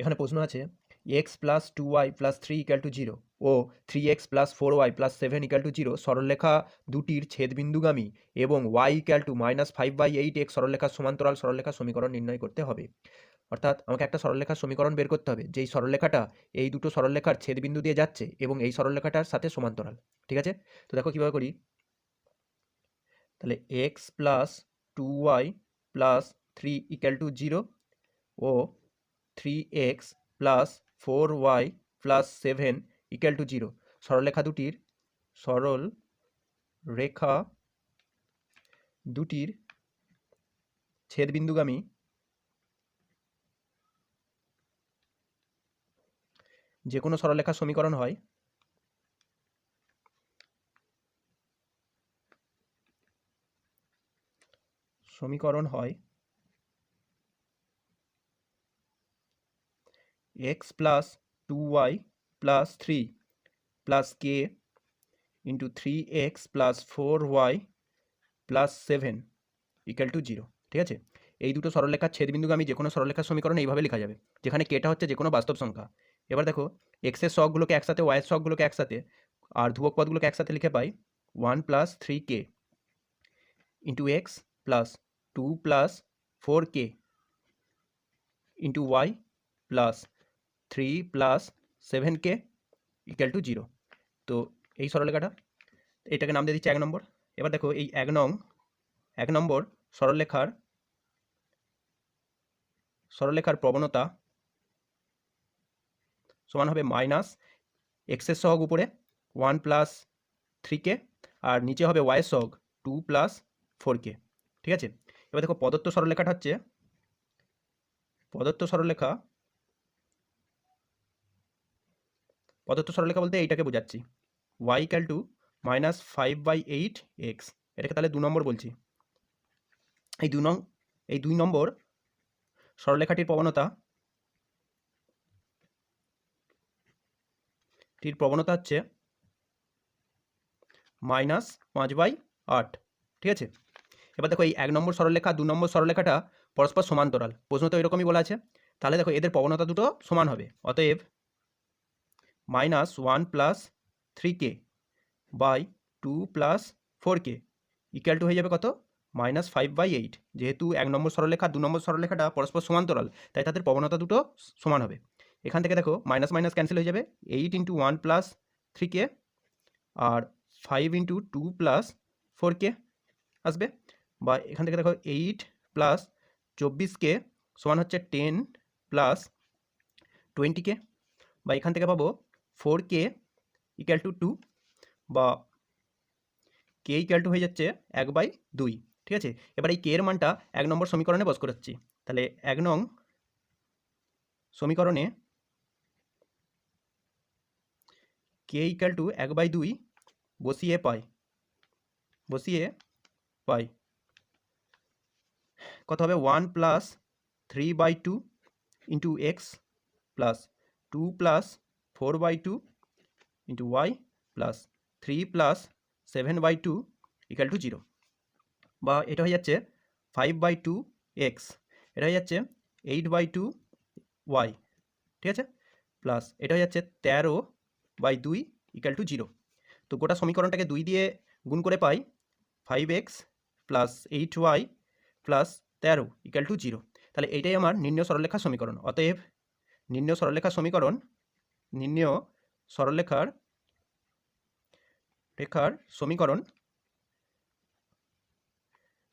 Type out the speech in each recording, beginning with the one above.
এখানে প্রশ্ন আছে x plus two y plus three equal to zero O three x plus four y plus seven equal to zero সরলরেখা দুটির ছেদবিন্দুগামী এবং y equal to minus five by eight x সরলরেখার সমান্তরাল সরলরেখার সমীকরণ নির্ণয় করতে হবে। অর্থাৎ আমাকে একটা সরলরেখার সমীকরণ বের করতে হবে, যেই সরলরেখাটা এই দুটো সরলরেখার ছেদবিন্দু দিয়ে যাচ্ছে এবং এই সরলরেখাটার সাথে সমান্তরাল, ঠিক আছে? তো দেখো কীভাবে করি, তাহলে x plus two y plus three equal to zero O three x plus four y plus seven equal to zero সরলরেখা দুটির সরল রেখা দুটির ছেদবিন্দুগামী যে কোনো সরলরেখার সমীকরণ হয় সমীকরণ হয় x plus two y plus three plus k into three x plus four y plus seven equal to zero ঠিক আছে? এই দুটো সরলরেখার ছেদবিন্দুগামী যে কোনো সরলরেখার সমীকরণ এইভাবে লেখা যাবে, যেখানে কেটা হচ্ছে যে কোনো বাস্তব সংখ্যা। এবার দেখো এক্সের শখগুলোকে একসাথে ওয়াইয়ের শখগুলোকে একসাথে, আর ধ্রুবক পদগুলোকে একসাথে লিখে পাই one plus three k into x plus two plus four k into y plus three plus seven k equal to zero তো এই সরলরেখাটা, এটাকে নাম দিয়ে দিচ্ছি এক নম্বর। এবার দেখো এই এক নং, এক নম্বর সরলরেখার সরলরেখার প্রবণতা সমান হবে মাইনাস এক্সের সহগ উপরে ওয়ান প্লাস থ্রি কে আর নিচে হবে ওয়াইয়ের সহগ টু প্লাস ফোর কে ঠিক আছে? এবার দেখো প্রদত্ত সরলরেখাটা হচ্ছে, প্রদত্ত সরলরেখা প্রদত্ত সরলরেখা বলতে এইটাকে বোঝাচ্ছি। Y equal to minus five by eight x এটাকে তাহলে দু নম্বর বলছি। এই দু নং এই দুই নম্বর সরলরেখাটির প্রবণতা টির প্রবণতা হচ্ছে মাইনাস পাঁচ বাই আট, ঠিক আছে? এবার দেখো এই এক নম্বর সরলরেখা, দু নম্বর সরলরেখাটা পরস্পর সমান্তরাল। প্রশ্ন তো এরকমই বলা আছে। তাহলে দেখো এদের প্রবণতা দুটো সমান হবে, অতএব minus one plus three k by two plus four k equal to হয়ে যাবে কত? মাইনাস ফাইভ বাই এইট যেহেতু এক নম্বর সরলরেখা, দু নম্বর সরলরেখাটা পরস্পর সমান্তরাল, তাই তাদের প্রবণতা দুটো সমান হবে। এখান থেকে দেখো মাইনাস মাইনাস ক্যান্সেল হয়ে যাবে eight into one plus three k আর five into two plus four k আসবে। বা এখান থেকে দেখো এইট প্লাস চব্বিশ কে সমান হচ্ছে টেন প্লাস টোয়েন্টি কে বা এখান থেকে পাবো four k equal to two বা কে ইকুয়াল টু হয়ে যাচ্ছে এক বাই দুই, ঠিক আছে? এবার এই কে এর মানটা এক নম্বর সমীকরণে বস করাচ্ছি। তাহলে এক নং সমীকরণে কে ইকুয়াল টু এক বাই দুই বসিয়ে পাই বসিয়ে পাই। কত হবে? One plus three by two into x plus two plus four by two into y plus three plus seven by two equal to zero. বা এটা হয়ে যাচ্ছে ফাইভ বাই টু এক্স, এটা হয়ে যাচ্ছে এইট বাই টু ওয়াই, ঠিক আছে? Plus এটা হয়ে যাচ্ছে তেরো বাই দুই ইকাল টু জিরো। তো গোটা সমীকরণটাকে দুই দিয়ে গুণ করে পাই five x plus eight y plus তেরো ইকাল টু জিরো। তাহলে এইটাই আমার নিম্ন সরলরেখা সমীকরণ। অতএব নিম্ন সরলরেখা সমীকরণ নির্ণয় সরলরেখার, রেখার সমীকরণ।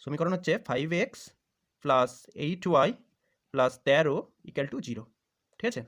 সমীকরণ হচ্ছে five x plus eight y plus তেরো ইকাল টু জিরো ঠিক আছে?